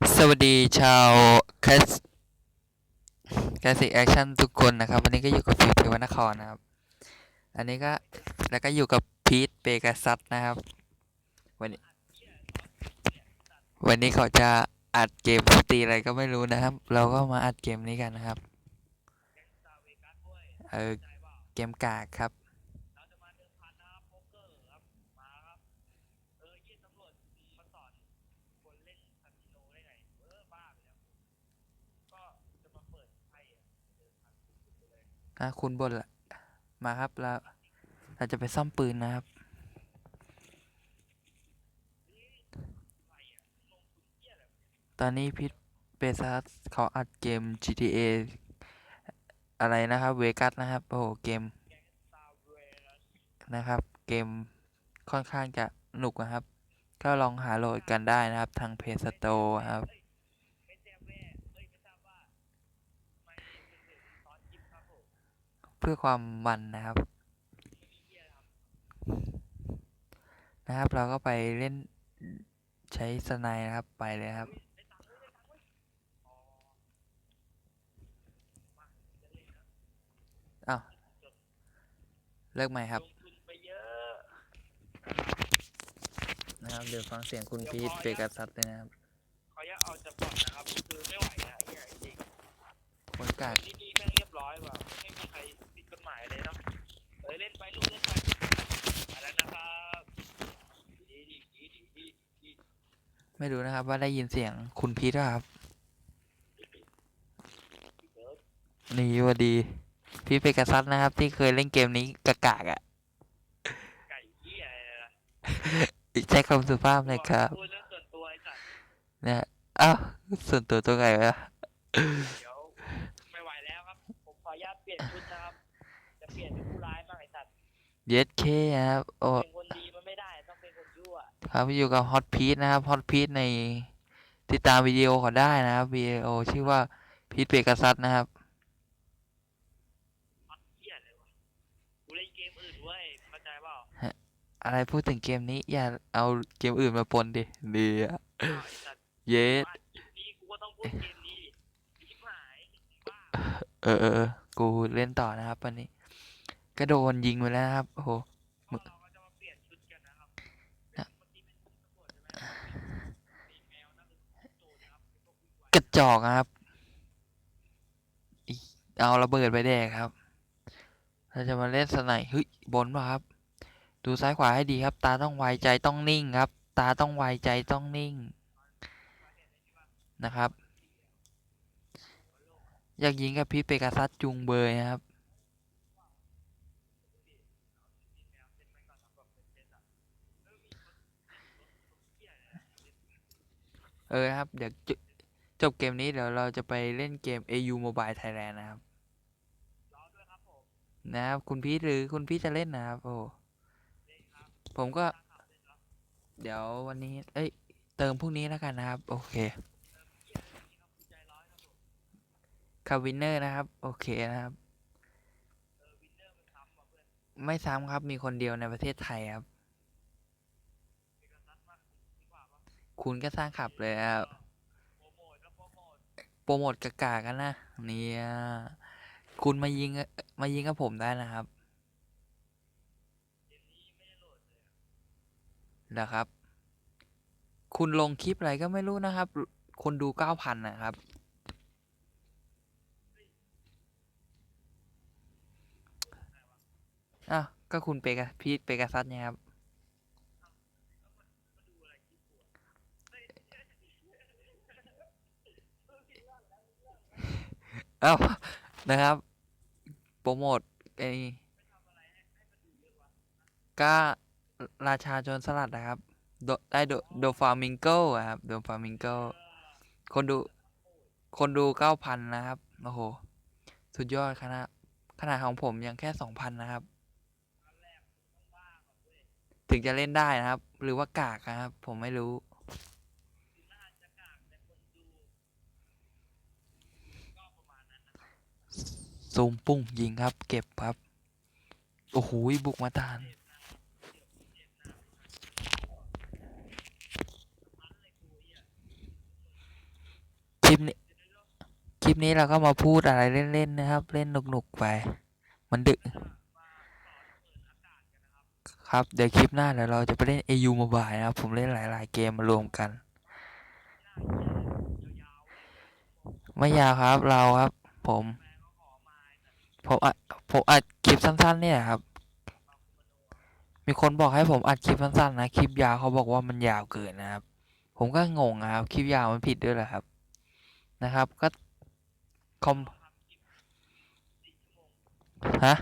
สวัสดีชาวแคสแคสสิกแอคชั่นทุกคนนะครับ วันนี้ก็อยู่กับฟิวเทวนครนะครับ อันนี้ก็แล้วก็อยู่กับพีทเปกาซัสนะครับ วันนี้ วันนี้เขาจะอัดเกมตีอะไรก็ไม่รู้นะครับ เราก็มาอัดเกมนี้กันนะครับ เออเกมกากครับ อะคุณบนละมาครับแล้วเราจะไปซ่อมปืนนะครับ ตอนนี้พิทเปซัสเขาอัดเกม GTA อะไรนะครับเวกัสนะครับ โอ้โหเกมนะครับ เกมค่อนข้างจะหนุกนะครับ ก็ลองหาโหลดกันได้นะครับ ทาง Play Store ครับ เพื่อความมันนะครับ นะครับ เราก็ไปเล่นใช้สไนด์นะครับไปเลยครับ อ้าวเลิกไหมครับนะครับ เดี๋ยวฟังเสียงคุณพีทเปกัสซัสเลยนะครับเขาอยากเอาจะปลดนะครับคือไม่ไหวอะไอ้เหี้ยจริงคนกากที่นี่แม่งเรียบร้อยว่ะไม่มีใครผิดกฎ หมายเลยเนาะเอ้ยเล่นไปลูกเล่นไปอะไรนะครับดีดีดีดีดีดีไม่รู้นะครับว่าได้ยินเสียงคุณพีทป่ะครับ เบิร์ดนี่สวัสดี พีทเปกัสซัสนะครับ ที่เคยเล่นเกมนี้กากากๆอะไก่เหี้ยอะไรล่ะใช้คำสุภาพเลยครับพูดเรื่องส่วนตัวไอ้สัตว์นะอ้าวส่วนตัวตัวไงวะ เดี๋ยว เย็ดเคครับโอ้เป็นคนดีมันไม่ได้ต้องเป็นคนชั่วครับอยู่กับฮอตพีทนะครับฮอตพีทในติดตามวิดีโอเขาได้นะครับวิดีโอชื่อว่าพีทเปกัสซัสนะครับมัดเหี้ยเลยวะกูเล่นเกมอื่นเว้ยเข้าใจเปล่าอะไรพูดถึงเกมนี้ อย่าเอาเกมอื่นมาปนดิดีอะอ้าวไอ้สัตว์เย็ดว่าคลิปนี้กูก็ต้องพูดเกมนี้ดิชิบหายบ้าเออเออเออกูเล่นต่อนะครับวันนี้ ก็โดนยิงไปแล้วนะครับ โอ้โหกเราก็จะมาเปลี่ยนชุดกันนะครับนะจอกนะครับ เอาระเบิดไปแดกครับ เราจะมาเล่นสไนเฮ้ยบนป่ะครับ ดูซ้ายขวาให้ดีครับ ตาต้องไวใจต้องนิ่งครับ ตาต้องไวใจต้องนิ่ง นะครับ อยากยิงกับพีทเปกาซัสจุงเบยครับ เออครับ เดี๋ยวจจบเกมนี้เดี๋ยวเราจะไปเล่นเกม AU Mobile Thailand นะครับรอด้วยครับนะครับ คุณพีทหรือคุณพีทจะเล่นนะครับ โอ้ผมก็ เดี๋ยววันนี้ เอ้ย เติมพรุ่งนี้แล้วกันนะครับ โอเคคาวินเนอร์นะครับ โอเคนะครับ ไม่ซ้ำครับมีคนเดียวในประเทศไทยครับ คุณก็สร้างขับเลยครับโปรโมทแล้วโปรโมทกากากันนะเนี่ยคุณมายิงมายิงกับผมได้นะครับนะครับ คุณลงคลิปอะไรก็ไม่รู้นะครับ คนดูเก้าพันนะครับ อ้าว ก็คุณเปกาพีทเปกาซัสเนี่ยครับ เอ้านะครับ โปรโมทไอ้ก็ราชาโจรสลัดนะครับโดได้โดโดฟามิงโกครับ โดฟามิงโกคนดู คนดูเก้าพันนะครับ โอ้โห สุดยอดคณะขนาดของผมยังแค่สองพันนะครับ ถึงจะเล่นได้นะครับ หรือว่ากากนะครับ ผมไม่รู้ ซูมปุ้งยิงครับ เก็บครับ โอ้โหบุกมาทานคลิปนี้คลิปนี้เราก็มาพูดอะไรเล่น ๆ นะครับ เล่นหนุก ๆ ไป มันดึก ครับ เดี๋ยวคลิปหน้าเดี๋ยวเราจะไปเล่น AU Mobile นะครับ ผมเล่นหลาย ๆ เกมมารวมกัน ไม่ยาวครับเราครับ ผม ผมอัดผมอัดคลิปสั้น ๆ เนี่ยครับ มีคนบอกให้ผมอัดคลิปสั้นๆนะคลิปยาวเขาบอกว่ามันยาวเกินนะครับ ผมก็งงนะครับคลิปยาวมันผิดด้วยเหรอครับ นะครับ ก็คอมฮะ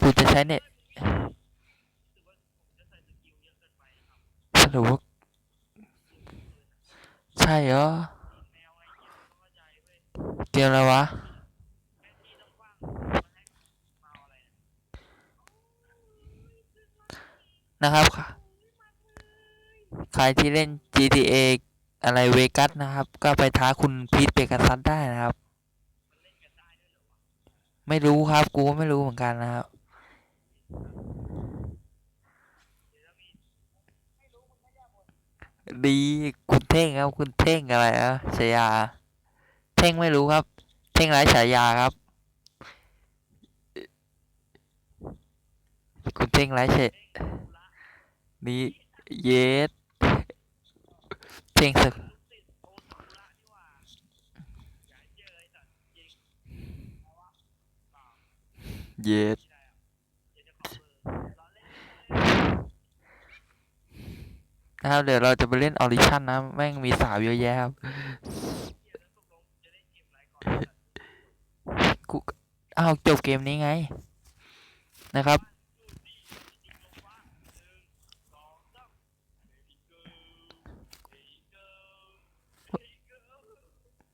กูจะใช้เน็ตสรุปใช่เหรอ เกมอะไรวะ นะครับค่ะ ใครที่เล่น GTA อะไรเวกัสนะครับ ก็ไปท้าคุณพีทเปกัสันได้นะครับ ไม่รู้ครับ กูก็ไม่รู้เหมือนกันนะครับ ดี คุณเท่งครับ คุณเท่งอะไรอะฉายา เท่งไม่รู้ครับ เท่งไรฉายาครับ คุณเท่งไรเฉนี่เยสเท่งสึกเยสนะครับเดี๋ยวเราจะไปเล่นออริชั่นนะ แม่งมีสาวเยอะแยะครับ กูอ้าวจบเกมนี้ไงนะครับ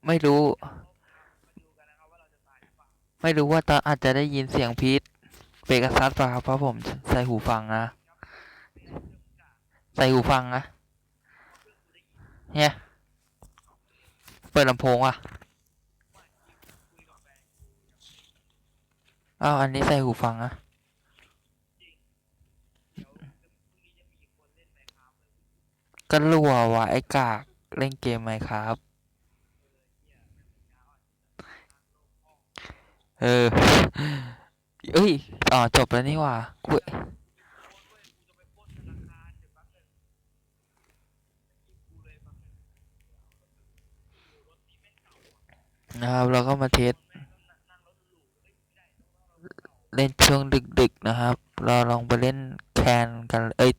ไม่รู้ ไม่รู้ว่าตอนอาจจะได้ยินเสียงพีทเปกัสซัสป่ะครับเพราะผมใส่หูฟังนะ ใส่หูฟังนะเนี่ย เปิดลำโพงอะ อ้าวอันนี้ใส่หูฟังอะก็รัวว่ะไอ้กากเล่นเกมไหมครับ เออเอ้ยอ๋อจบแล้วนี่ว่ากูนะครับเราก็มาเทส เล่นช่วงดึกๆนะครับ เราลองไปเล่นแคนกันเอ้ย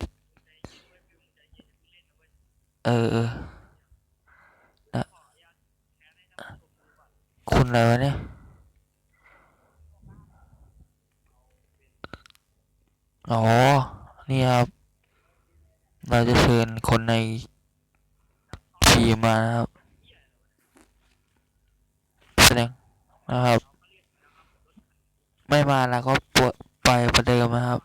เออนะคุณอะไรวะเนี่ยอ๋อ นี่ครับ เราจะเชิญคนในทีมมานะครับ แสดงนะครับ ไม่มาแล้วก็ปวดไปประเดิมนะครับ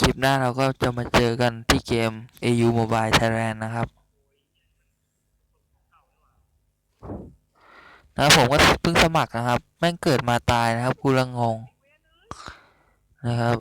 คลิปหน้าเราก็จะมาเจอกันที่เกม AU Mobile Thailand นะครับนะครับผมก็เพิ่งสมัครนะครับ แม่งเกิดมาตายนะครับกูละงงนะครับ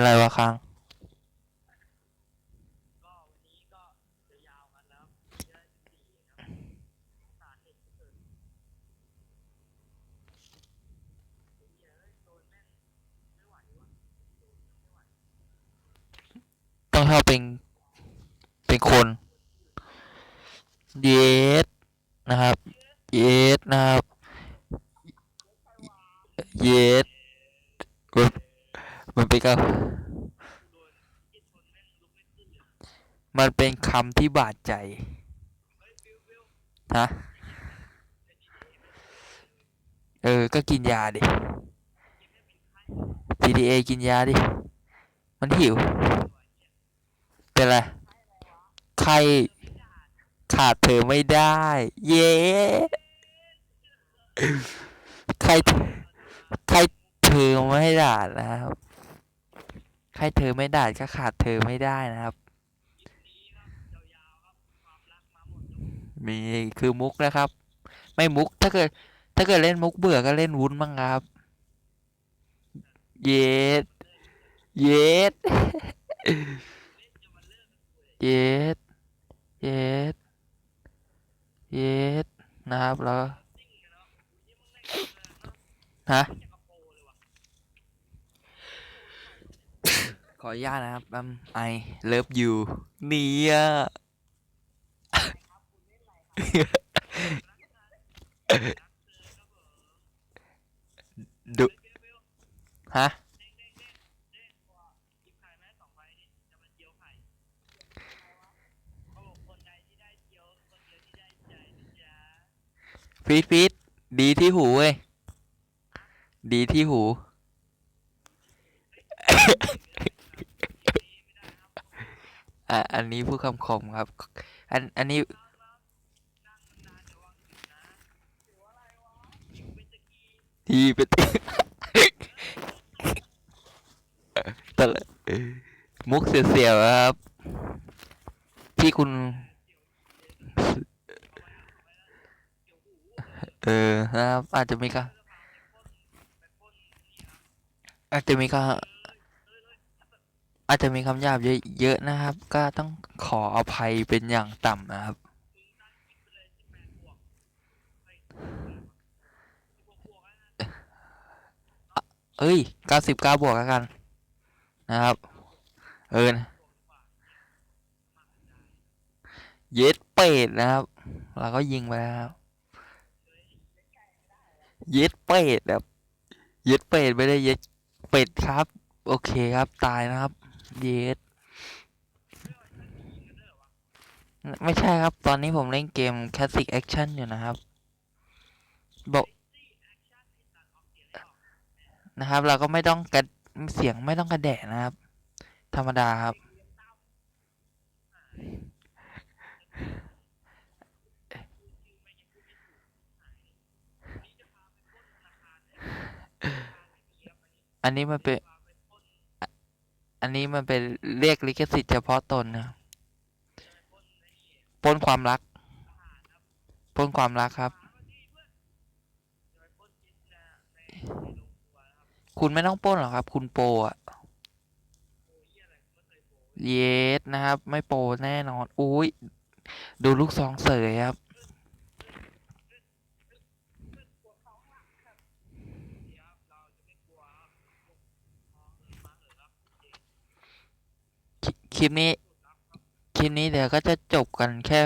เป็นไรวะค้างต้องเข้าเป็น เป็นคนเยสนะครับเยสนะครับเยส มันเป็นคำมันเป็นคำที่บาดใจฮะเออ ก็กินยาดิ PDA กินยาดิ มันหิว เป็นไร ใครขาดเธอไม่ได้ เย้ ใคร ใครเธอไม่ด่านะครับ ใครเธอไม่ได่าก็ขาดเธอไม่ได้นะครับ มีคือมุกนะครับ ไม่มุกถ้าเกิด ถ้าเกิดเล่นมุกเบื่อก็เล่นวุ้นบ้างครับ เย็ดเย็ดเย็ดเย็ดเย็ดนะครับแล้วฮะ ขออนุญาตนะครับอืม I love you เนี่ยดุฮะฟีดฟีดดีที่หูเว้ย ดีที่หู อะอั นี้พูดคำคมครับ อันอันนี้ ทีเป็นตลมุกเสียวๆครับ ที่คุณ เออนะครับ อาจจะมีก็อาจจะมีก็ อาจจะมีคำหยาบเยอะเยอะนะครับ ก็ต้องขออภัยเป็นอย่างต่ำนะครับ เอ้ยเก้าสิบเก้าบวกแล้วกัน นะครับ เออนะเย็ดเป็ดนะครับ เราก็ยิงไปแล้วครับเย็ดเป็ดครับเย็ดเป็ดไม่ได้เย็ดเป็ดครับ โอเคครับตายนะครับ เย็ดไม่ใช่ครับ ตอนนี้ผมเล่นเกม Classic Action อยู่นะครับ บอก นะครับ เราก็ไม่ต้องกระเสียงไม่ต้องกระแดะนะครับ ธรรมดาครับ อันนี้มันเป็น อันนี้มันเป็นเรียกลิขสิทธิ์เฉพาะตนนะปล้นความรักปล้นความรักครับ คุณไม่ต้องปล้นหรอกครับ คุณโปอะเยสนะครับ ไม่โปแน่นอน อุ้ยดูลูกซองเสยครับ ค ลิคลิปนี้คลิปนี้เดี๋ยวก็จะจบกันแค่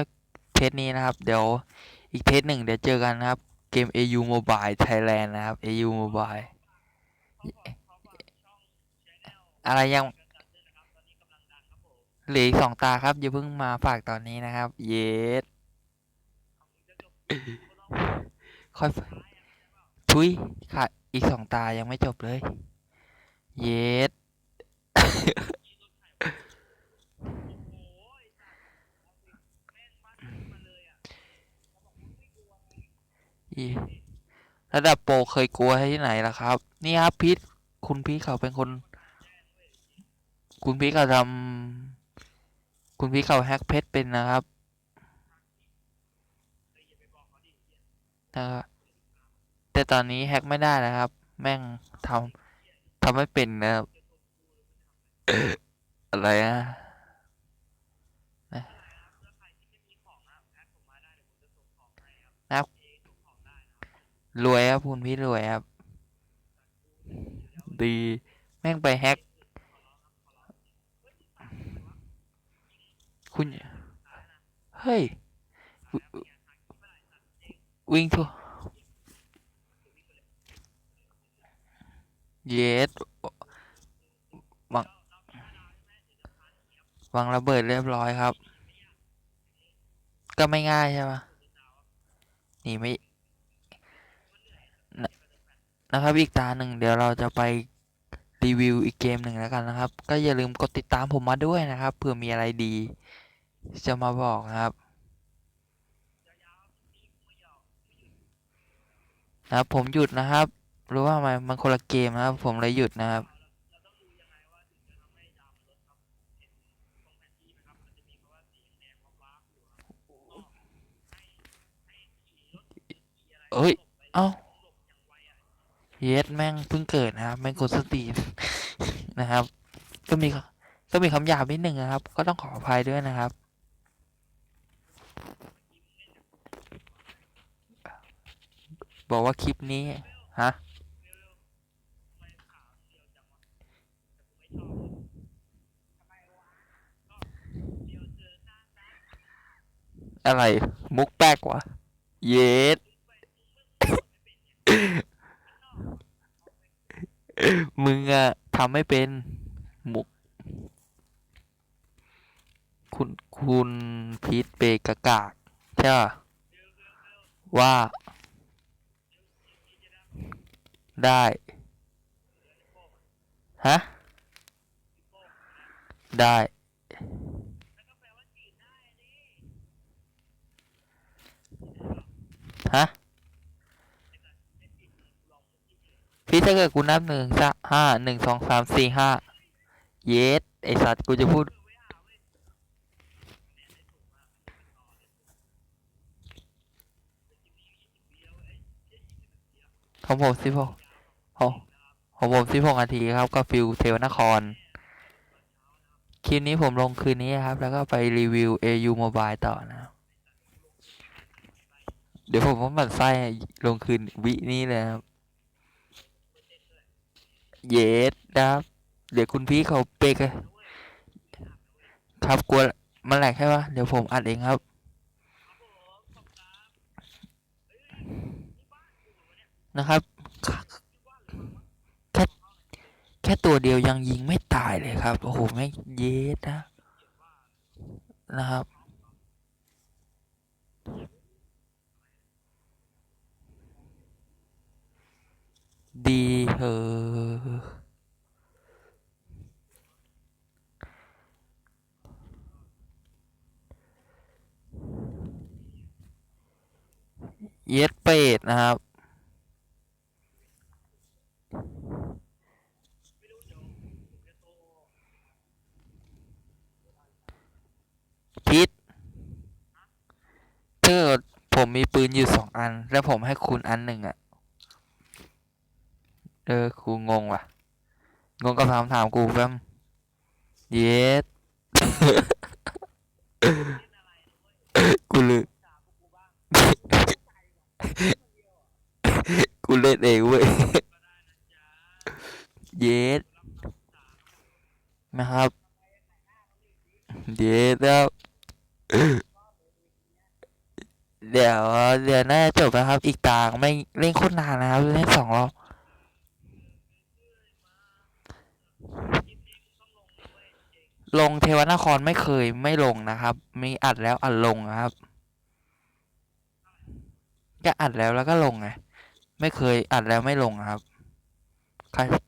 เทสนี้นะครับ เดี๋ยวอีกเทสหนึ่งเดี๋ยวเจอกันนะครับ เกม AU Mobile Thailand นะครับ AU Mobile อะไรยังเหลืออีกสองตาครับอย่าเพิ่งมาฝากตอนนี้นะครับ เยสค่อยทุยค่ะ อีกสองตายังไม่จบเลย เยส ระดับโปรเคยกลัวที่ไหนล่ะครับ นี่ครับพีทคุณพีทเขาเป็นคน คุณพีทเขาทำคุณพีทเขาแฮกเพชรเป็นนะครับนะครับแต่ตอนนี้แฮกไม่ได้นะครับ แม่งทำทำไม่เป็นนะครับอะไรนะนะครับ รวยครับคุณพี่รวยครับ ดี แม่งไปแฮก คุณ เฮ้ย วิ่งทัวเยสวางวางระเบิดเรียบร้อยครับ ก็ไม่ง่ายใช่ปะหนีไม่ นะครับ อีกตาหนึ่งเดี๋ยวเราจะไปรีวิวอีกเกมหนึ่งแล้วกันนะครับ ก็อย่าลืมกดติดตามผมมาด้วยนะครับเผื่อมีอะไรดี จะมาบอกนะครับนะครับผมหยุดนะครับรู้ว่ามันมันคนละเกมนะครับ ผมเลยหยุดนะครับเอ้ย เอ้า เยสแม่งเพิ่งเกิดนะครับแม่งกดสตรีมนะครับ ก็มีก็มีคำหยาบนิดหนึ่งนะครับ ก็ต้องขออภัยด้วยนะครับบอกว่าคลิปนี้ ฮะ อะไร มุกแปลกวะ เยส มึงอะทำไม่เป็นมุก คุณคุณพีทเปกากากใช่ปะว่า ได้ ฮะ ได้ ฮะ พี่ถ้าเกิดกูนับหนึ่งสะห้าหนึ่งสองสามสี่ห้าเยสไอสัตว์กูจะพูด ของผมสิบหกของของผมสิบหกนาทีครับ ก็ฟิลเทวนคร คลิปนี้ผมลงคืนนี้ครับ แล้วก็ไปรีวิว AU Mobile ต่อนะครับเดี๋ยวผมว่ามันไส้ลงคืนวินี้เลยครับ เยสครับเดี๋ยวคุณพี่เขาเปกครับกลัวมันแหลกใช่ปะเดี๋ยวผมอัดเองครับ นะครับ แค่แค่ตัวเดียวยังยิงไม่ตายเลยครับ โอ้โหแม่เยสนะ นะครับ ดีเหอเย็ดเป็ดนะครับพิษถ้าผมมีปืนอยู่สองอัน แล้วผมให้คุณอันหนึ่งอะ เออกูงงว่ะ งงกับคำถามกูแป๊มเย็ดกูลืมกูเล่นเองเว้ย เย็ดนะครับ เย็ดแล้วเดี๋ยวเดี๋ยวน่าจบนะครับ อีกต่างไม่เล่นโคตรนานนะครับเล่นสองรอบ ลงเทวนครไม่เคยไม่ลงนะครับ มีอัดแล้วอัดลงนะครับ ก็อัดแล้วแล้วก็ลงไงไม่เคยอัดแล้วไม่ลงครับ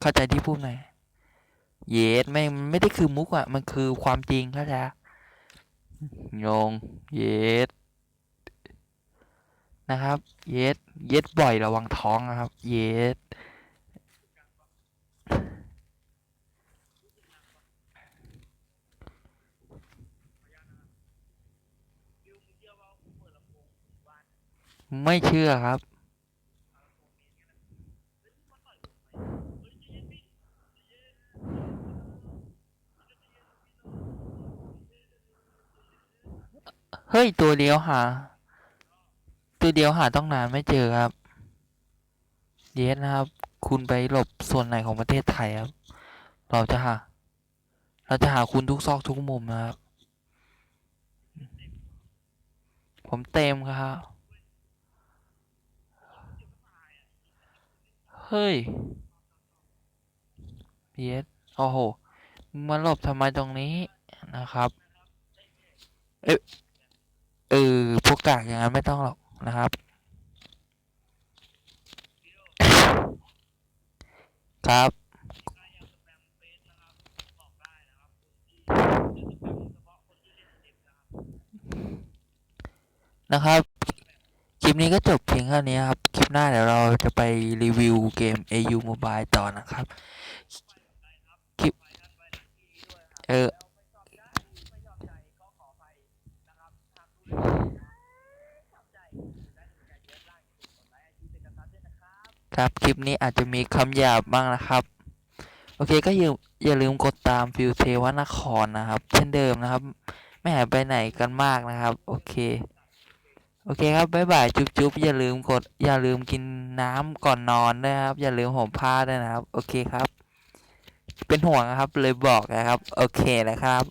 เข้าใจที่พูดไหมเยสไม่ไม่ได้คือมุกอะ มันคือความจริงเข้าใจปะงงเยสนะครับ เยสเยสบ่อยระวังท้องนะครับ เยส ไม่เชื่อครับ เฮ้ย ตัวเดียวหา ตัวเดียวหาต้องนานไม่เจอครับ เยสนะครับ คุณไปหลบส่วนไหนของประเทศไทยครับ เราจะหา เราจะหาคุณทุกซอกทุกมุมนะครับ ผมเต็มครับ เฮ้ยเยสโอ้โหมาหลบทำไมตรงนี้นะครับ เอะเออพวกกากอย่างนั้นไม่ต้องหรอกนะครับ ครับนะครับ ปมเฉพาะคนที่เล่นเต็มนะครับนะครับคลิปนี้ก็จบเพียงเท่านี้ครับ คลิปหน้าเดี๋ยวเราจะไปรีวิวเกม AU Mobile ต่อนะครับ คลิป เออไม่ชอบใจไม่ชอนะครับทางดูเลยชอบใจและถูกใจเออครับครับ คลิปนี้อาจจะมีคำหยาบบ้างนะครับ โอเคก็อย่าอย่าลืมกดตามฟิวเทวนครนะครับ เช่นเดิมนะครับ ไม่หายไปไหนกันมากนะครับ โอเค โอเคครับบ๊ายบายจุ๊บจุ๊บอย่าลืมกด อย่าลืมกินน้ำก่อนนอนด้วยนะครับ อย่าลืมห่มผ้าด้วยนะครับ โอเคครับ เป็นห่วงนะครับเลยบอกนะครับ โอเคนะครับ